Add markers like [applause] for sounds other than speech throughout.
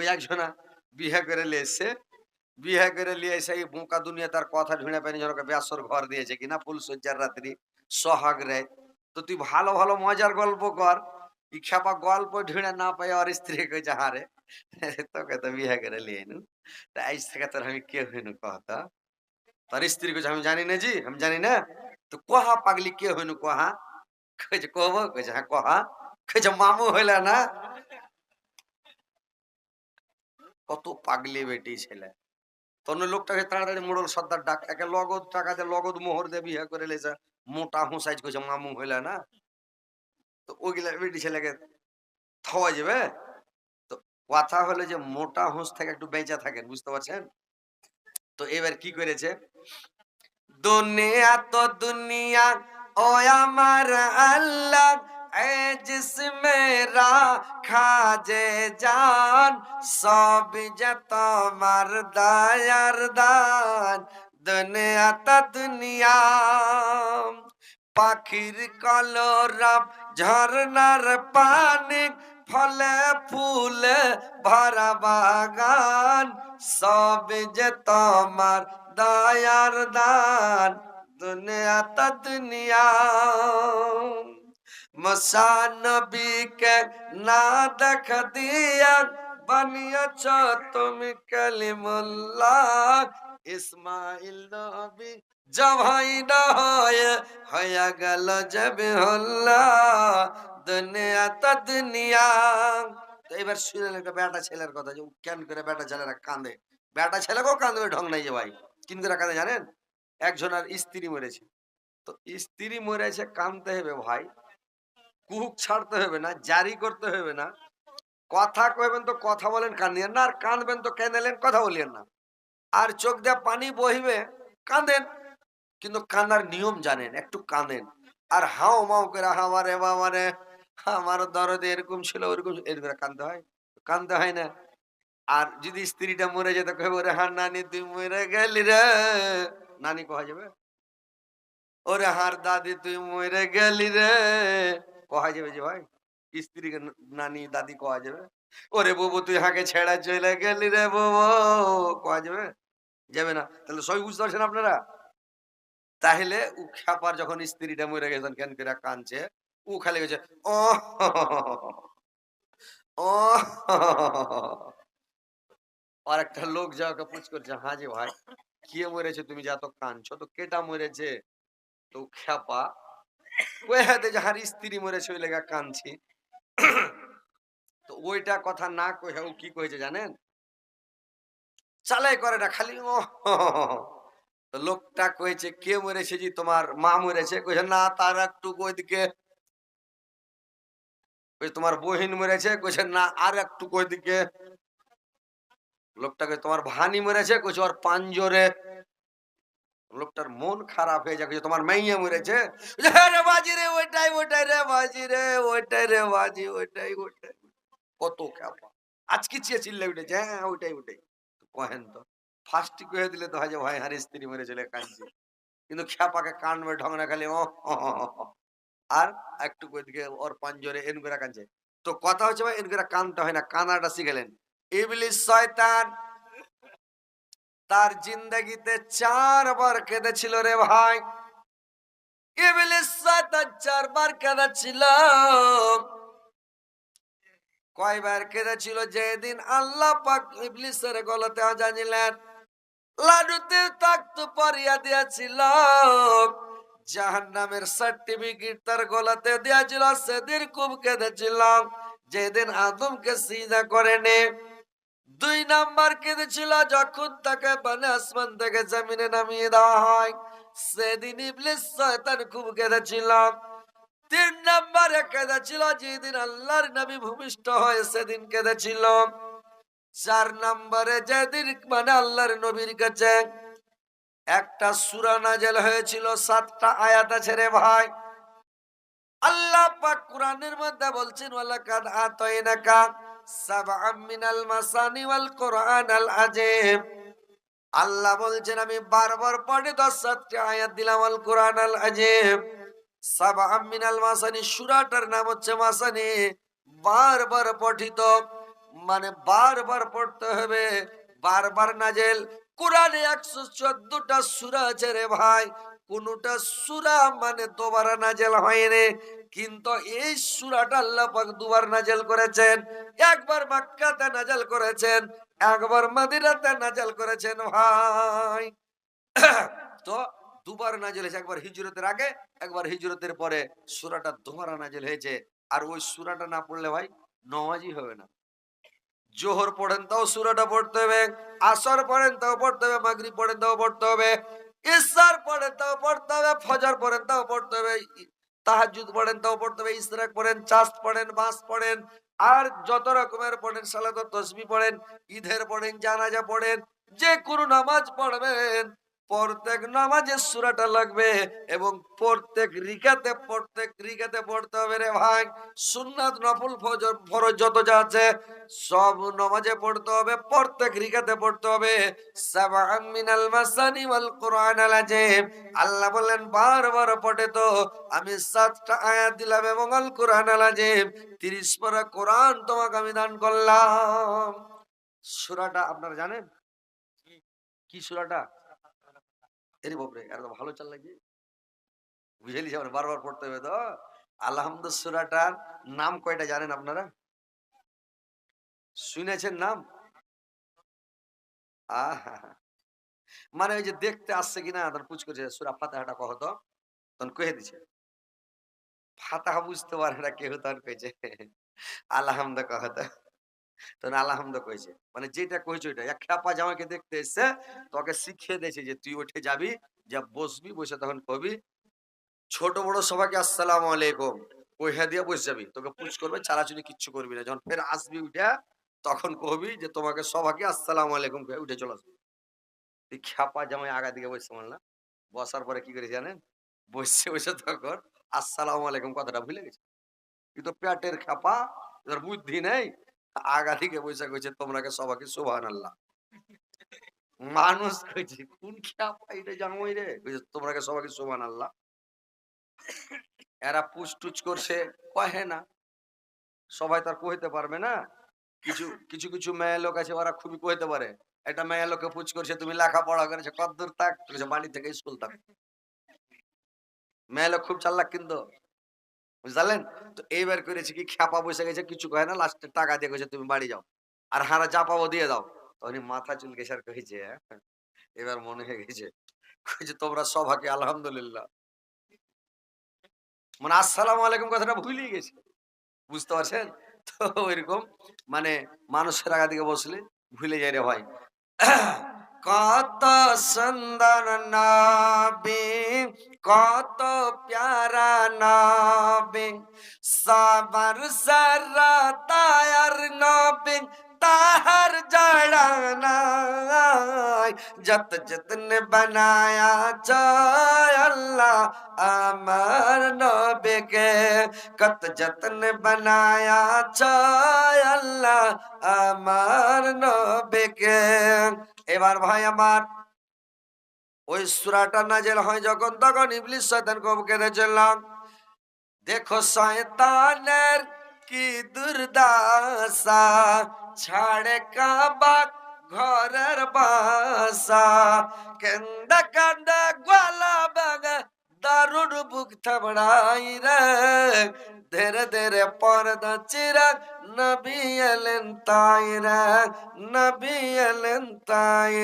ওই একজনা বিয়ে করে এসছে। বিয়ে করে এসে এই বোকা দুনিয়া তার কথা ঢুঁড়ে পায়নি জনকে ব্যাসর ঘর দিয়েছে কিনা, ফুল সজ্জার রাত্রি, সোহাগ রে। তো তুই ভালো ভালো, মজার গল্প কর। ই খেপা গল্প ঢুঁড়ে না পাই আর স্ত্রী কইছে হারে তোকে তো বিয়ে করে নিয়ে নু তা আজ থেকে তোর আমি কে হইনু কহতা তোর স্ত্রী কইছে, আমি জানি না জি, আমি জানি না। তো কহা পাগলি কে হইনু কহা কইছে কহব কইছে হ্যাঁ কহা। কইছে, মামু হইলা না? কত পাগলি বেটি ছেলে। তখন লোকটাকে তাড়াতাড়ি মোড়ল সর্দার ডাক, একে লগদ টাকা দিয়ে লগদ মোহর দিয়ে বিয়ে করে লেছে, মোটা হুঁসাইজ কইছে, মামু হইলা না? তো ওইগুলা বেটি ছেলেকে থাওয়া যাবে? তো কথা হলো যে মোটা হুঁস থেকে একটু বেঁচে থাকেন, বুঝতে পারছেন? তো এবার কি করেছে? দুনিয়া তো দুনিয়া, ও আমার আল্লাহ জিসমে রাখা যে জান সব যে তোমার দায়ার দান দুনিয়া তো দুনিয়া পাখির কলরব ঝর্ণার পানি ফলে ফুলে ভরা বাগান সব যে তোমার দয়ার দান দুনিয়া তা দুনিয়া মসানবীকে না দেখ দিয়া বানিয়েছ তুমি কালিমুল্লাহ। ইসমাইল নবী জবাই না হয়ে হয়ে গেল যাবে হল্লা দুনিয়া তা দুনিয়া। তো এবার শুনলেন একটা বেটা ছেলের কথা, যে কেন করে বেটা ছেলেরা কাঁদে। বেটা ছেলেকেও কাঁদবে ঢং নাই যে ভাই, কিন করে কাঁদে জানেন? একজন আর স্ত্রী মরেছে। তো স্ত্রী মরেছে, কাঁদতে হবে ভাই। কুহুক ছাড়তে হবে না, জারি করতে হবে না। কথা কইবেন তো কথা বলেন, কান্দিয়েন না, আর কাঁদবেন তো কেঁদেলেন কথা বলিয়েন না। আর চোখ দিয়ে পানি বহিবে, কাঁদেন। কিন্তু কান্দার নিয়ম জানেন, একটু কাঁদেন। আর হাও মাও করে আমারে বাবারে আমার দরদ এরকম ছিল, ওরকম এরকম কাঁদতে হয়? কাঁদতে হয় না। আর যদি স্ত্রীটা মরে যেত কবে ওরে হার নানি, তুই মরে গেলি রে। নানি কহা যাবে? ওরে হার দাদি, তুই মরে গেলি রে। কহা যাবে যে ভাই? স্ত্রীকে নানি, দাদি কহা যাবে? ওরে বাবু তুই হাঁকে ছেড়া চলে গেলি রে বাবু কহা যাবে? যাবে না। তাহলে সবই বুঝতে পারছেন আপনারা? তাহলে ও খ্যাপার যখন স্ত্রীটা মরে গেছেন কেন করে কাঁদছে? ও খালি গেছে ও ও লোক যা ওকে পুছ করছে হ্যাঁ যে ভাই, কে মরেছে তুমি যা তো কাঁদছো? তো কেটা মরেছে? তো খ্যাপা স্ত্রী কাঁদছি। তো ওইটা কথা না কহে কি কয়েছে জানেন? চালাই করে না, খালি ও লোকটা কয়েছে, কে মরেছে জি? তোমার মা মরেছে? কইছে না, তার একটু কইছে তোমার বহিন মরেছে? কইছে না, আর একটু ওইদিকে লোকটাকে তোমার ভানি মরেছে? কইছে ওর পাঞ্জরে লোকটার মন খারাপ হয়ে কইছে, তোমার মাইয়া মরেছে। হ্যাঁ বাজি রে ওইটাই ওইটাই রে বাজি রে ওইটাই রে বাজি ওইটাই ওইটাই। কত খাপা। আজকে চেয়ে চিল্লে উঠেছে হ্যাঁ ওইটাই ওইটাই। কহেন তো ফার্স্টই কয়ে দিলে তো হয় যে ভাই হার স্ত্রী মরে চলে কাঁদছে। কিন্তু খ্যাপাকে কানবে ঢং না খালি ও আর একটু ওইদিকে ওর পাঞ্জরে এন করে কাঁদছে। তো কথা হচ্ছে ভাই এন করে কানতে হয় না কানাটা শিখেলেন ইবলিস শয়তান তার জিন্দগিতে চারবার কেঁদেছিল রে ভাই। চারবার কেঁদেছিল। কয়বার কেঁদেছিল যেদিন আল্লাহ পাক ইবলিসের গলাতে আজানিলেন লাডুতে তাক্ত পরিয়া দিয়েছিল। জাহান্নামের সার্টিফিকেট তার গলাতে দিয়েছিল। সেদিন খুব কেঁদেছিল যেদিন আদমকে সিজা করেনি। দুই নাম্বার কেঁদেছিল যখন তাকে মানে আসমান থেকে জমিনে নামিয়ে দেওয়া হয়। সেদিন ইবলিস খুব কেঁদেছিল। তিন নাম্বারে কেঁদেছিল যেদিন আল্লাহর নবী ভূমিষ্ঠ হয় সেদিন কেঁদেছিল। চার নম্বরে যেদিন মানে আল্লাহর নবীর কাছে একটা সূরা নাজেল হয়েছিল, সাতটা আয়াত আছে রে ভাই। আল্লাহ পাক কোরআনের মধ্যে বলছেন, ওয়ালাকাদ আতাইনাকা সাবআম মিনাল মাসানি ওয়াল কোরআনাল আযীম। আল্লাহ বলছেন, আমি বারবার পড়ে দশ সাতটা আয়াত দিলাম আল কোরআনাল আযীম। সাবআম মিনাল মাসানি, সূরাটার নাম হচ্ছে মাসানি। বারবার পঠিত মানে বারবার পড়তে হবে, বারবার নাজেল কোরআনে একশো চোদ্দটা সুরা আছে রে ভাই কোনটা সুরা মানে দোবারা নাজেল হয়নি কিন্তু এই সুরাটা আল্লাহ পাক দুবার নাজেল করেছেন। একবার মক্কাতে নাজেল করেছেন, একবার মদিনাতে নাজেল করেছেন ভাই। [coughs] তো দুবার নাজেল হয়েছে, একবার হিজরতের আগে, একবার হিজরতের পরে সুরাটা দুবারা নাজেল হয়েছে। আর ওই সুরাটা না পড়লে ভাই নমাজই হবে না। জোহর পড়েন তাও সুরাটা পড়তে হবে, আসর পড়েন তাও পড়তে হবে মাগরি পড়েন তাও পড়তে হবে। ইসার পড়েন, তাও পড়তে হবে, ফজর পড়েন, তাও পড়তে হবে তাহাজুদ পড়েন, তাও পড়তে হবে ইসরাক পড়েন চাষ পড়েন বাঁশ পড়েন, আর যত রকমের পড়েন, সালাত তসবি পড়েন, ঈদের পড়েন, জানাজা পড়েন, যে কোনো নামাজ পড়বেন। প্রত্যেক নামাজে সুরাটা লাগবে এবং প্রত্যেক রিকাতে প্রত্যেক রিকাতে পড়তে হবে রে ভাই। সুন্নাত, নফল ফরজ যত যা আছে, সব নামাজে পড়তে হবে, প্রত্যেক রিকাতে পড়তে হবে। সাবআম মিনাল মাসানি ওয়াল কুরআনাল আযীম। আল্লাহ বলেন বারবার পড়ে তো আমি সাতটা আয়াত দিলাম এবং আল কুরআনাল আযীম। 30 পারা কোরআন তোমাকে আমি দান করলাম। সূরাটা আপনারা জানেন? কি সূরাটা? এর বাপরে এত ভালো চাল লাগে বুঝে লিছি আমরা বারবার পড়তে হবে তো? আলহামদু সুরাটার নাম কয়টা জানেন আপনারা? শুনেছেন নাম? মানে ওই যে দেখতে আসছে কিনা তখন পুচ করছে, সুরা ফাতাহাটা কহ তো? তখন কহে দিছে। ফাতাহা বুঝতে পারে না কেউ, তখন কইছে আলহামদ কহ তো। তখন আলহামদ মানে যেটা ওইটা এক খ্যাপা জামাকে দেখতে এসছে, তোকে শিখিয়ে দিয়েছে যে তুই উঠে যাবি, যা বসবি, বসে তখন কবি, ছোট বড় সবাইকে আসসালামু আলাইকুম। কইহা দিয়ে বসে যাবি? তোকে করবে, চালাচুলি কিচ্ছু করবি না। যখন ফের আসবি উঠে, তখন কবি যে তোমাকে সবাইকে আসসালামু আলাইকুম উঠে চলে আসবি। তুই খ্যাপা জামাই আগা দিকে বসে না বসার পরে কি করে জানেন? বসে বসে তখন আসসালামু আলাইকুম কথাটা ভুলে গেছে। কিন্তু পেটের খ্যাপা বুদ্ধি নেই। আগা থেকে বসে কইছে তোমরাকে সবাইকে সুবহান আল্লাহ মানুষ কইছে, কোন খ্যাপা এটা জামাই রে? কইছে, তোমরাকে সবাইকে সুবহান আল্লাহ এরা পুষ্টুচ করছে, কহে না। সবাই তার কইতে পারবে না। কিছু কিছু কিছু মেয়ে লোক আছে, ওরা খুবই কইতে পারে। একটা মেয়ে লোকে পুচ করছে, তুমি লেখাপড়া করেছে কত দূর থাক বাড়ি থেকে স্কুল থাক। মেয়ে লোক খুব চাল্লাক কিন্তু। বুঝলেন তো এইবার করেছে কি খ্যাপা বসে গেছে কিছু কয় না লাস্টে টাকা দিয়ে গেছে তুমি বাড়ি যাও। আর হারা যা পাবো দিয়ে দাও। তখন মাথা স্যার কইছে হ্যাঁ, এবার মনে হয়ে গেছে কইছে তোমরা সবাকে আলহামদুলিল্লাহ। মানে আসসালামু আলাইকুম কথাটা ভুলেই গেছে। বুঝতে পারছেন? তো ওইরকম মানে মানুষের আগা দিকে বসলে ভুলে যায় রে ভাই। কত সুন্দর নবী কত প্যারা নবী সবার সারা তায়ার নবী তাহার জড়া নাই যত যতন বানায়া চায় আল্লাহ আমার নবীকে কত যতন বানায়া চায় আল্লাহ আমার নবীকে এবার ভাই আমার, ওই সুরাটা নাজেল হয় যখন, তখন ইবলিশ শয়তান কব কেঁদেছিলাম দেখো শয়তানের কি দুর্দাসা ছাড়ে কাবা ঘরের বাসা, কেন্দা কান্দা দারুণ বুক থামড়াই রে ধীরে ধীরে পর্দা চিরাগ নবী এলেন তাই রে নবী এলেন তাই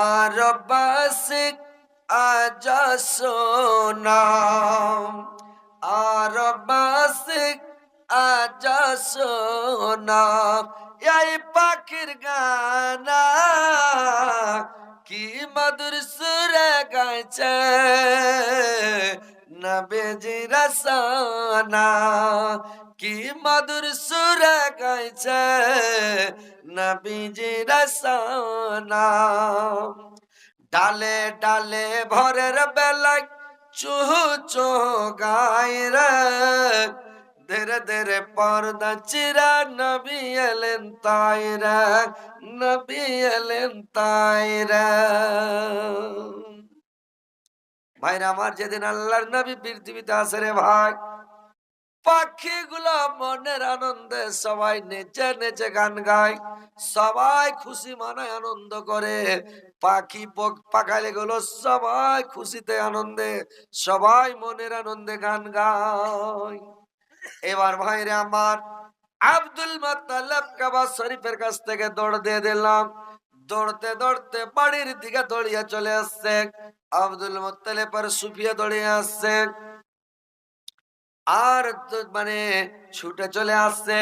আর বাসিক আজ সোনাম আর বাসিক আজ সোনাম এই পাখির গানা কি মধুর সুরে গাইছে? নবেজি রসানা কি মধুর সুরে গাইছে? নবীজি রসানা ডালে ডালে ভরের বেলায় চুহ চুহ গায় রে। ধীরে ধীরে পর্দা চিরা নবী এলেন তাই রে নবী এলেন তাই রে ভাইরা আমার যেদিন আল্লাহর নবী পৃথিবীতে আসে রে ভাই, পাখিগুলো মনের আনন্দে সবাই নেচে নেচে গান গায়, সবাই খুশি মানে আনন্দ করে। পাখি পাখালে গুলো সবাই খুশিতে আনন্দে, সবাই মনের আনন্দে গান গায়। এবার ভাইরে আমার আব্দুল মাতাল্লাব কাবা শরীফের কাছ থেকে দৌড় দিয়ে দিলাম। দৌড়তে দৌড়তে বাড়ির দিকে দৌড়িয়ে চলে আসছে। আব্দুল মোত্তালেবের সুফিয়া দৌড়িয়ে আসছে। আর মানে ছুটে চলে আসছে।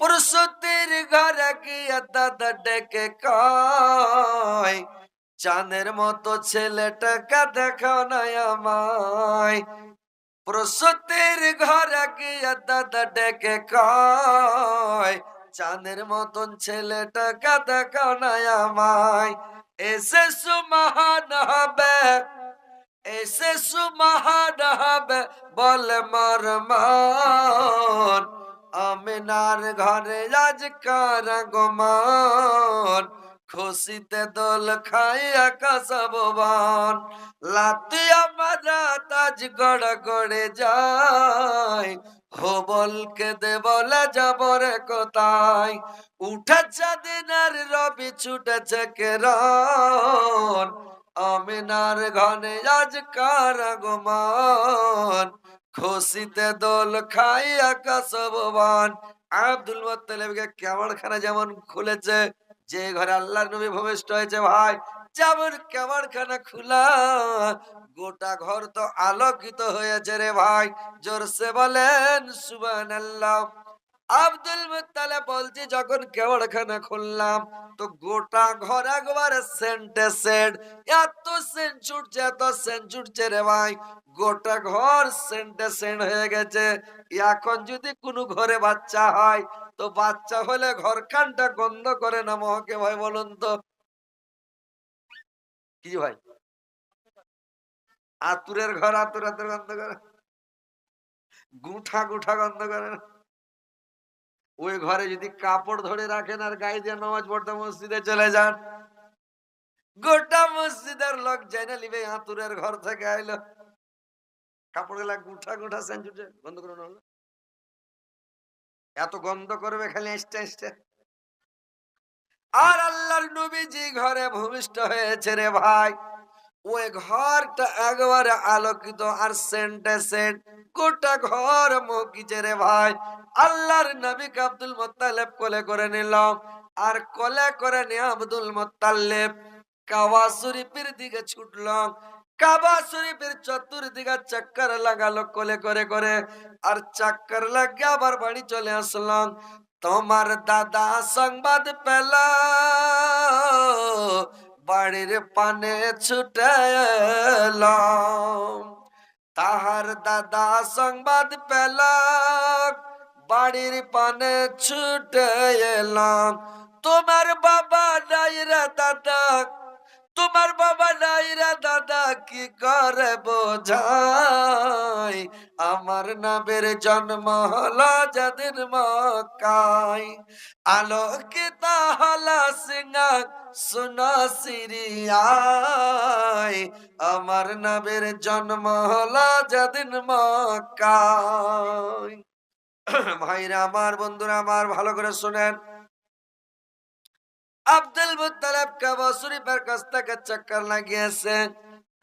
পুরুষদের ঘরে গিয়ে দাদা ডেকে কয়, চাঁদের মতো ছেলেটাকে দেখো না আমায়। প্রসূতির ঘরে গিয়ে দাদা ডেকে কয়, চাঁদের মতন ছেলেটাকে দেখো না আমায়। এসে সুমহান হবে এসে সুমহান হবে, বলে মর মন। আমিনার ঘরে আজ কার গমান খুশিতে দোল খাইয়া কাসববান লাতিয়া মারা তাজ গড় গড়ে যায় হবলকে দে বলে যাবরে কোথায়? উঠেছে দিনের রবি, ছুটেছে কেরন আমিনার ঘনে আজ কার আগমন? খুশিতে দোল খাইয়া কাসববান আব্দুল মোত্তালেবকে কেমন খানা যেমন খুলেছে যে ঘরে আল্লাহর নবী ভূমিষ্ঠ হয়েছে ভাই যেমন কেমন খানা খোলা। গোটা ঘর তো আলোকিত হয়েছে রে ভাই, জোরসে বলেন সুবান আল্লাহ আব্দুল মুত্তালে বলছি, যখন কেবড়খানা খুললাম, তো গোটা ঘর একবারে সেন্টে সেন্ট। এত সেন্ট ছুটছে, এত সেন্ট ছুটছে রে ভাই। গোটা ঘর সেন্টে সেন্ট হয়ে গেছে। এখন যদি কোনো ঘরে বাচ্চা হয়, তো বাচ্চা হলে ঘর কানটা গন্ধ করে না মহকে ভাই, বলুন তো। কি ভাই? আতুরের ঘর আতুর আতুর গন্ধ করে। গুঠা গুঠা গন্ধ করে না। ওই ঘরে যদি কাপড় ধরে রাখেন আর গায়ে দিয়ে নামাজ পড়তে মসজিদে চলে যান। গোটা মসজিদের লোক জেনে নিবে, আতুরের ঘর থেকে আইলো। কাপড়গুলা গুঠা গুঠা সেঞ্চুটে বন্ধ করে না এত গন্ধ করবে খালি এসতে এসতে আর আল্লাহর নবীজি ঘরে ভূমিষ্ঠ হয়েছে রে ভাই। ওই ঘরটা একবারে আলোকিত আর সেন্টে সেন্ট। গোটা ঘর মকিছে রে ভাই। আল্লাহর নবীকে আব্দুল মোত্তালেব কোলে করে নিলাম আর কোলে করে নিয়ে আব্দুল মোত্তালেব কাবা শরীফের দিকে ছুটলাম কাবা শরীফের চতুর্দিকে চক্কর লাগালো কোলে করে করে। আর চক্কর লাগিয়ে আবার বাড়ি চলে আসলাম তোমার দাদা সংবাদ পেল। বাড়ির পানে ছুটে এলাম। তাহার দাদা সংবাদ পেল বাড়ির পানে ছুটে তোমার বাবা নাই দাদা, তোমার বাবা নাই রে দাদা, কি করে বোঝাই আমার নামের জন্ম হলো যেদিন মকাই আলোকিত হলা সিংহা সুনা সিরিয়াই আমার নামের জন্ম হলো যেদিন মকাই ভাইরা আমার, বন্ধুরা আমার, ভালো করে শোনেন। আব্দুল মুত্তালিব কাবা শরীফের কাছ থেকে চক্কর লাগিয়েছে।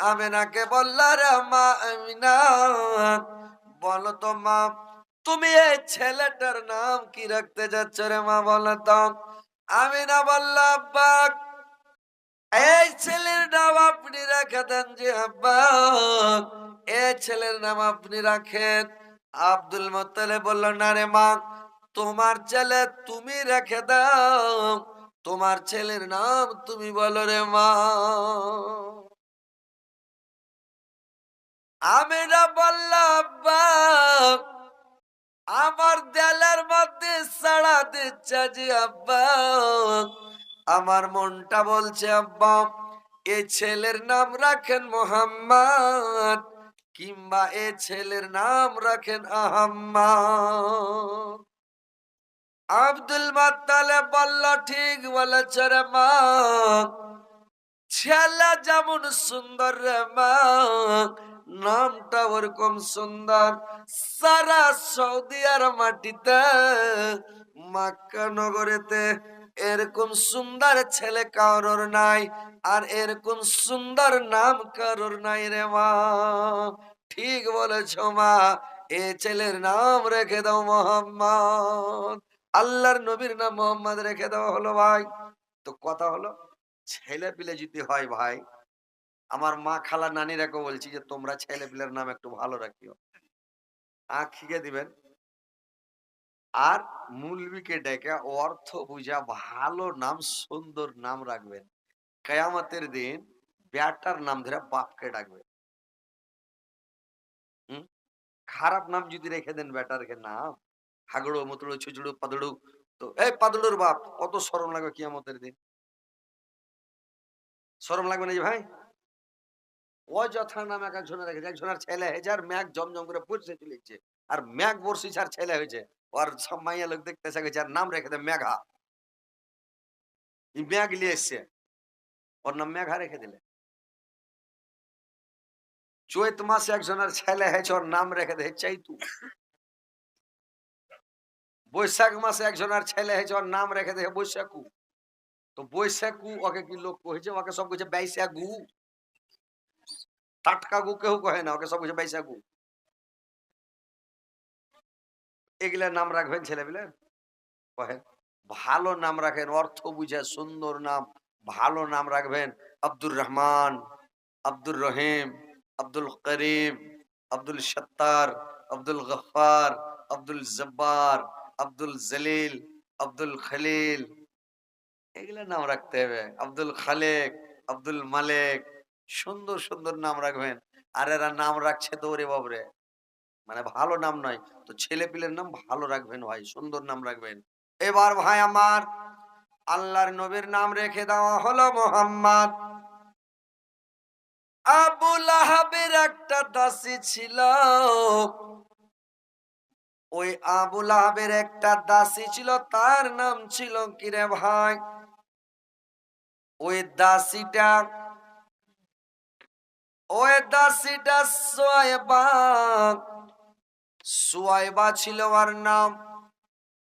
আমিনাকে বলল, রে মা আমিনা বলো তো মা, তুমি এই ছেলেটার নাম কি রাখতে যাচ্ছ রে মা বলো তো? আমিনা বলল, আব্বা, এই ছেলের নাম আপনি রেখে দেন যে আব্বা, এই ছেলের নাম আপনি রাখেন। আব্দুল মোত্তালে বলল, না রে মা, তোমার ছেলে তুমি রেখে দাও, তোমার ছেলের নাম তুমি বলো রে মা। আমি না বললাম আমার দেলের মধ্যে সাড়া দিচ্ছে যে আব্বা। আমার মনটা বলছে, আব্বা, এ ছেলের নাম রাখেন মোহাম্মদ, কিংবা এ ছেলের নাম রাখেন আহম্মদ। আব্দুল মাত্তালে বলল, ঠিক বলেছ রে মা ছেলে যেমন সুন্দর রে মা, নামটা ওরকম সুন্দর। সারা সৌদি আর মাটিতে, মাক্কা নগরেতে এরকম সুন্দর ছেলে কারোর নাই, আর এরকম সুন্দর নাম কারোর নাই রে মা। ঠিক বলেছ মা, এ ছেলের নাম রেখে দাও মোহাম্মদ। আল্লাহর নবীর নাম মোহাম্মদ রেখে দেওয়া হলো ভাই। তো কথা হলো? ছেলে পিলে যদি হয় ভাই, আমার মা খালা নানিরাকে বলছি যে, তোমরা ছেলে পিলের নাম একটু ভালো রাখিও। আখ শিখে দিবেন। আর মুলবিকে ডেকে অর্থ বুঝা ভালো নাম, সুন্দর নাম রাখবেন। কেয়ামতের দিন ব্যাটার নাম ধরে বাপকে ডাকবে? খারাপ নাম যদি রেখে দেন ব্যাটারকে নাম হাগড়ো, মতড়ো, ছুচড়ো, পাদড়ু, তো, এই পাদড়ুর বাপ, কত সরম লাগবে কিয়ামতের দিন। সরম লাগবে না যে ভাই? অযথা নাম এক একজনের রেখেছে। একজনের ছেলে হয়েছে আর ম্যাগ জমজম করে পড়ছে চলেছে আর ম্যাগ বর্ষিছে আর ছেলে হয়েছে। ওর সব মাইয়া লোক দেখতে গেছে আর নাম রেখে দেয় ই ম্যাগ নিয়ে এসছে। ওর নাম মেঘা রেখে দিলে। চৈত মাসে একজনের ছেলে হয়েছে, ওর নাম রেখে দেয় চাইতু বৈশাখ মাসে একজনের ছেলে হয়েছে, ওর নাম রেখে দেয় বৈশাখু। তো বৈশাখু ওকে কি লোক কহেছে ওকে সব কিছু বাইশাগু টাটকা গু কেউ কহে না ওকে সব কিছু বাইশাগু এগুলা নাম রাখবেন ছেলেপিলে কহেন ভালো নাম রাখেন অর্থ বুঝে সুন্দর নাম ভালো নাম রাখবেন আব্দুর রহমান আব্দুর রহিম আব্দুল করিম আব্দুল সত্তার আব্দুল গফার আব্দুল জব্বার আব্দুল জলিল আব্দুল খলিল এগুলা নাম রাখতে হবে। আব্দুল খালেক, আব্দুল মালেক, সুন্দর সুন্দর নাম রাখবেন। আর এরা নাম রাখছে তো ওরে বাবরে মানে ভালো নাম নয়। তো ছেলে পিলের নাম ভালো রাখবেন ভাই, সুন্দর নাম রাখবেন। এবার ভাই আমার আল্লাহর নবীর নাম রেখে দেওয়া হলো মোহাম্মদ। আবুল আহাবের একটা দাসী ছিল। ওই আবুল আহাবের একটা দাসী ছিল, তার নাম ছিল কিরে ভাই? ওই দাসীটা, ওই সোয়েবা সুয়াইবা ছিল ওর নাম।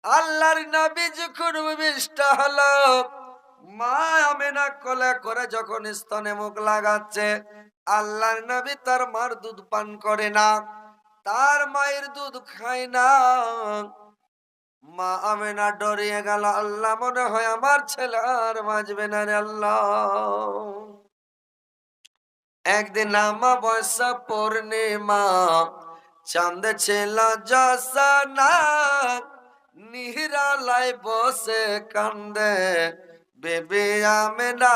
আল্লাহর নবী যখন বিষ্ট হলো, মা আমেনা কোলে করে যখন স্তনে মুখ লাগাচ্ছে, আল্লাহর নবী তার মার দুধ পান করে না, তার মায়ের দুধ খায় না। মা আমেনা ডরিয়ে গেল, আল্লাহ, মনে হয় আমার ছেলে আর বাঁচবে না রে আল্লাহ। একদিন আমা বয়সা পূর্ণিমা, চাঁদ ছিল জসনা নিহরালাই বসে কান্দে বেবি আমেনা।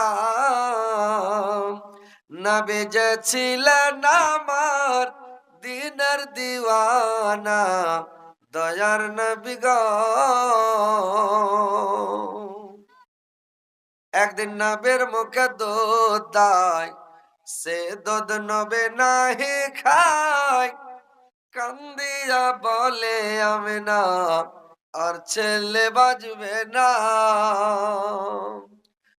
নবী যে ছিলেন আমার দিনের দিওয়ানা দয়ার নবী গো। একদিন নবের মুখে দুধ দেয় সে দুধ নবে নাহি খায়। কান্দিয়া বলে, আমি না, আর ছেলে বাজবে না।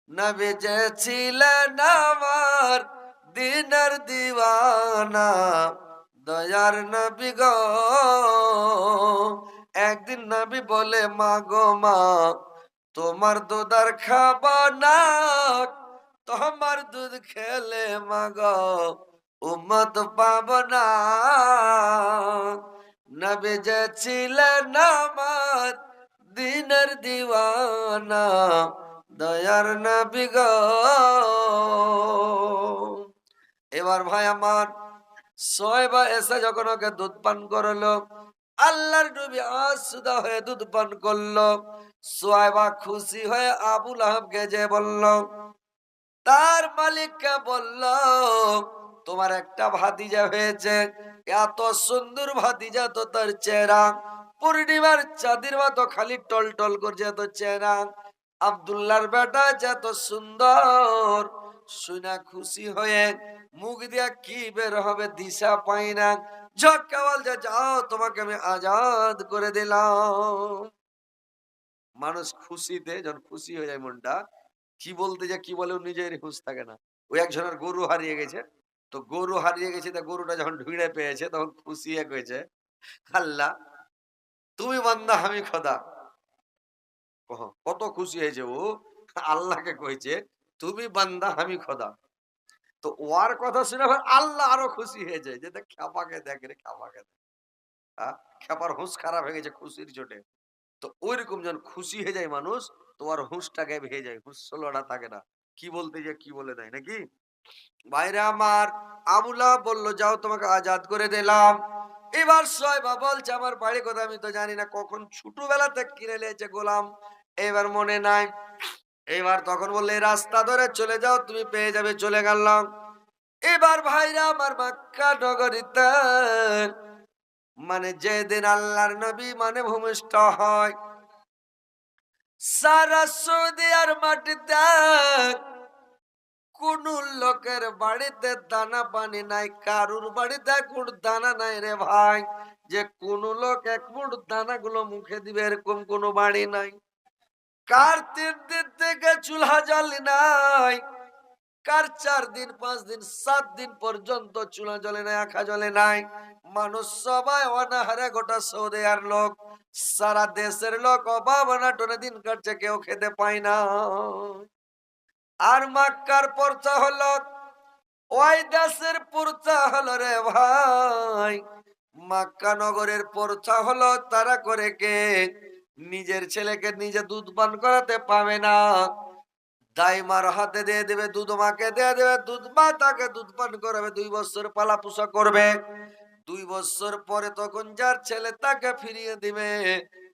নবী যে ছিলেন আমার দিনের দিওয়ানা দয়ার নবী গো। একদিন নবী বলে, মা গো মা, তোমার দুধ আর খাব না। তোমার দুধ খেলে মাগ উম্মত পাব না। নবী যে ছিলেন আমার দিনের দিওয়ানা, দয়ার নবী গো। এবার ভাই আমার ছয়বা এসে যখন ওকে দুধ পান করল, আল্লাহর নবী আসুদা হয়ে দুধ পান করল সোয়াইবা খুশি হয়ে আবুল আহাবকে যে বলল, তার মালিককে বলল, তোমার একটা ভাতিজা হয়েছে, এত সুন্দর ভাতিজা তো তার চেহারা, পূর্ণিমার চাঁদের মতো খালি টল টল করছে এত চেহারা আবদুল্লার বেটা যে এত সুন্দর, শুনা খুশি হয়ে মুখ দিয়া কি বের হবে দিশা পাই না। ঝক্কা বলছে যাও, তোমাকে আমি আজাদ করে দিলাম। মানুষ খুশিতে, যখন খুশি হয়ে যায় মনটা, কি বলতে যা কি বলে নিজের হুঁশ থাকে না। ওই একজনের গরু হারিয়ে গেছে। তো গরু হারিয়ে গেছে, তা গরুটা যখন ঢুঁড়ে পেয়েছে, তখন খুশি হয়ে কয়েছে আল্লাহ, তুমি বান্দা আমি খোদা। কত খুশি হয়েছে ও। আল্লাহকে কইছে, তুমি বান্দা আমি খোদা। তো ওর কথা শুনে আল্লাহ আরও খুশি হয়ে যায় যে, দেখ খ্যাপাকে দেখ রে খ্যাপাকে দেখ। হ্যাঁ খ্যাপার হুঁশ খারাপ হয়ে গেছে খুশির চোটে তো ওইরকম যখন খুশি হয়ে যায় মানুষ, তো আর হুঁশটা গায়েব হয়ে যায়। হুঁশ ষোলোটা থাকে না। কি বলতে যে কি বলে দেয়, নাকি? বাইরে আমার, আবুলা বলল, যাও, তোমাকে আজাদ করে দিলাম। এবার সয়বা বলছে, আমার বাড়ি কথা আমি তো জানি না, কখন ছোটবেলাতে কিনে নিয়েছে গোলাম। এবার মনে নাই। এবার তখন বললে, রাস্তা ধরে চলে যাও, তুমি পেয়ে যাবে, চলে গেলাম। এবার ভাইরা আমার মাক্কা নগরীতে মানে যেদিন আল্লাহর নবী মানে ভূমিষ্ঠ হয়, সারা সৌদি আর মাটিতে কোন লোকের বাড়িতে দানা পানি নাই, কারুর বাড়িতে কোন দানা নাই রে ভাই, যে কোন লোক এক মুঠ দানা গুলো মুখে দিবে, এরকম কোন বাড়ি নাই। কার তিন দিন থেকে চুলহা জ্বালি নাই? কার চার দিন, পাঁচ দিন, সাত দিন পর্যন্ত চুলা জ্বলে নাই, আখা জ্বলে নাই? মানুষ সবাই অনাহারে গোটা সৌদে আর লোক, সারা দেশের লোক অভাব অনাটনে দিন কাটছে, কেউ খেতে পায় না। আর মাক্কার পর্চা হলো, ওই দেশের পর্চা হলো রে ভাই। মাক্কা নগরের পর্চা হলো, তারা করে কে? নিজের ছেলেকে নিজে দুধ পান করাতে পাবে না। দাইমার হাতে দিয়ে দেবে, দুধ মাকে দিয়ে দেবে, দুধ মা তাকে দুধ পান করাবে, দুই বছর পালা পোষা করবে। দুই বছর পরে তখন যার ছেলে তাকে ফিরিয়ে দিবে।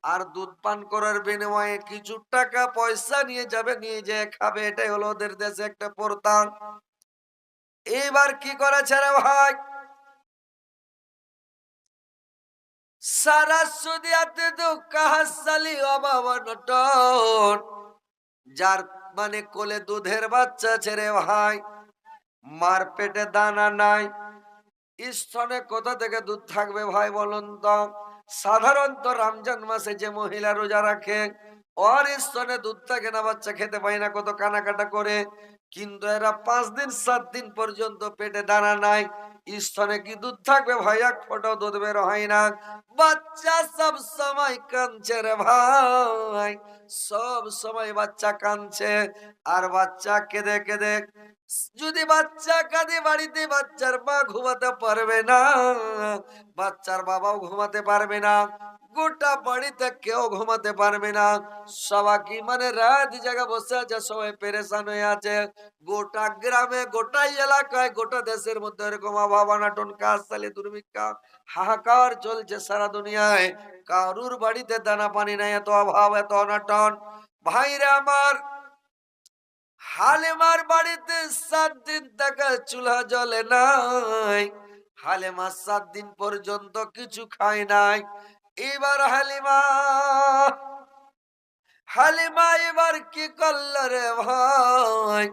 আর দুধ পান করার বিনিময়ে কিছু টাকা পয়সা নিয়ে যাবে, নিয়ে যে খাবে। এটাই হলো ওদের দেশে একটা প্রথা এইবার কি করেছে রে ভাই? সারা সুদিয়াতে দুঃখ হাসালি অভাব অনটন যার মানে কোলে দুধের বাচ্চা ছেড়ে ভাই, মার পেটে দানা নাই। স্তনে কোথা থেকে দুধ থাকবে ভাই বলুন তো? সাধারণত রমজান মাসে যে মহিলা রোজা রাখে, ওর স্তনে দুধ থাকে না, বাচ্চা খেতে পায় না, কত কানাকাটা করে। কিন্তু এরা পাঁচ দিন, সাত দিন পর্যন্ত পেটে দানা নাই। স্তনে কি দুধ থাকবে ভাই এক ফোটাও দুধ বের হয় না। বাচ্চা সব সময় কাঁদছে রে ভাই। সব সময় বাচ্চা কাঁদছে। আর বাচ্চা কেঁদে কেঁদে, যদি বাচ্চা কাঁদে, বাড়িতে বাচ্চার মা ঘুমাতে পারবে না। বাচ্চার বাবাও ঘুমাতে পারবে না। গোটা বাড়িতে কেউ ঘুমাতে পারবে না। সবাই কি মানে রাত জায়গা বসে আছে, সবাই পেরেশান হয়ে আছে। গোটা গ্রামে, গোটা এলাকায়, গোটা দেশের মধ্যে এরকম অভাব অনাটন কাজ চালে দুর্ভিক্ষা, হাহাকার চলছে সারা দুনিয়ায়। কারুর বাড়িতে দানা পানি নাই, এত অভাব এত অনাটন ভাইরা আমার, হালেমার বাড়িতে সাত দিন টাকা চুলা জ্বলে নাই। হালেমা সাত দিন পর্যন্ত কিছু খায় নাই। এবার হালিমা হালিমা এবার কি করল রে ভাই?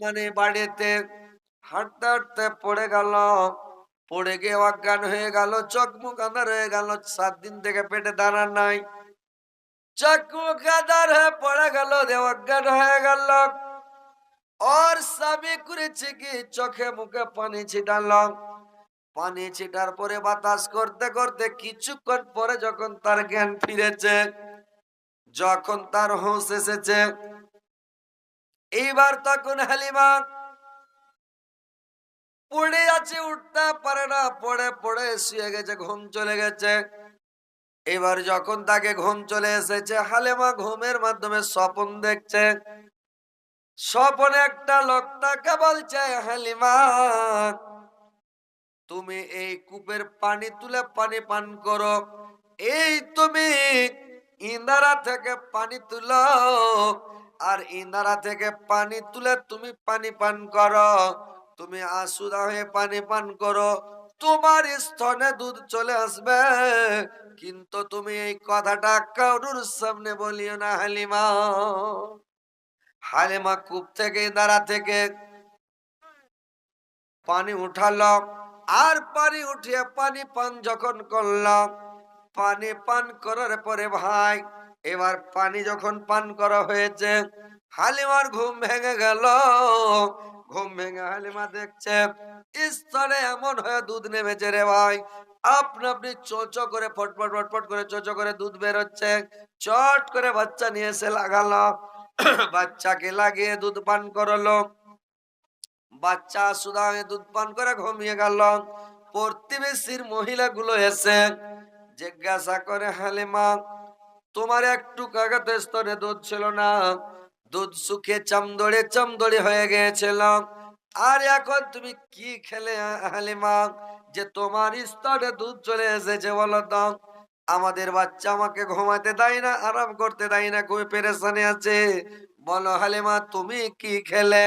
মানে বাড়িতে হাঁটতে হাঁটতে পড়ে গেল, পড়ে গিয়ে অজ্ঞান হয়ে গেল, চোখ মুখ আন্ধার হয়ে গেল, সাত দিন থেকে পেটে দাঁড়ান নাই। চোখ মুখ আন্ধার হয়ে পড়ে গেল অজ্ঞান হয়ে গেল। ওর স্বামী করেছে কি? চোখে মুখে পানি ছিটালাম পানি ছিটার পরে বাতাস করতে করতে কিছুক্ষণ পরে যখন তার জ্ঞান ফিরেছে, যখন তার হোশ এসেছে, এইবার তখন হালিমা পড়ে আছে, উঠতে পারে না, পড়ে পড়ে শুয়ে গেছে, ঘুম চলে গেছে। এবার যখন তাকে ঘুম চলে এসেছে, হালেমা ঘুমের মাধ্যমে স্বপন দেখছে। স্বপনে একটা লোক তাকে বলছে, হালিমা তুমি এই কূপের পানি তুলে পানি পান করো। এই তুমি ইন্দারা থেকে পানি তুলো। আর ইন্দারা থেকে পানি তুলে তুমি পানি পান করো। তুমি আসুদা হয়ে পানি পান করো। তোমার স্তনে দুধ চলে আসবে। কিন্তু তুমি এই কথাটা কারুর সামনে বলিও না, হালিমা। হালিমা কূপ থেকে ইন্দারা থেকে পানি উঠালো। আর পানি উঠিয়ে পানি পান যখন করলাম, পানি পান করার পরে ভাই, এবার পানি যখন পান করা হয়েছে, হালিমার ঘুম ভেঙে গেল। ঘুম ভেঙে হালিমা দেখছে স্তরে এমন হয়ে দুধ নেমেছে রে ভাই। আপনি আপনি চোচ করে ফটফট ফটফট করে চোচ করে দুধ বেরোচ্ছে চট করে বাচ্চা নিয়ে এসে লাগালো। বাচ্চাকে লাগিয়ে দুধ পান করল। বাচ্চা সুদামে দুধ পান করে ঘুমিয়ে গেল। প্রতিবেশীর মহিলাগুলো এসে জিজ্ঞাসা করে, হালিমা, তোমার একটু কাগত স্তরে দুধ ছিল না। দুধ শুকিয়ে চামদড়ে চামদড়ে হয়ে গিয়েছিল। আর এখন তুমি কি খেলে, হালিমা, যে তোমার স্তরে দুধ চলে এসেছে বলো তো? আমাদের বাচ্চা আমাকে ঘুমাতে দেয় না, আরাম করতে দেয় না, খুবই পেরেশানি আছে। বলো, হালিমা, তুমি কি খেলে?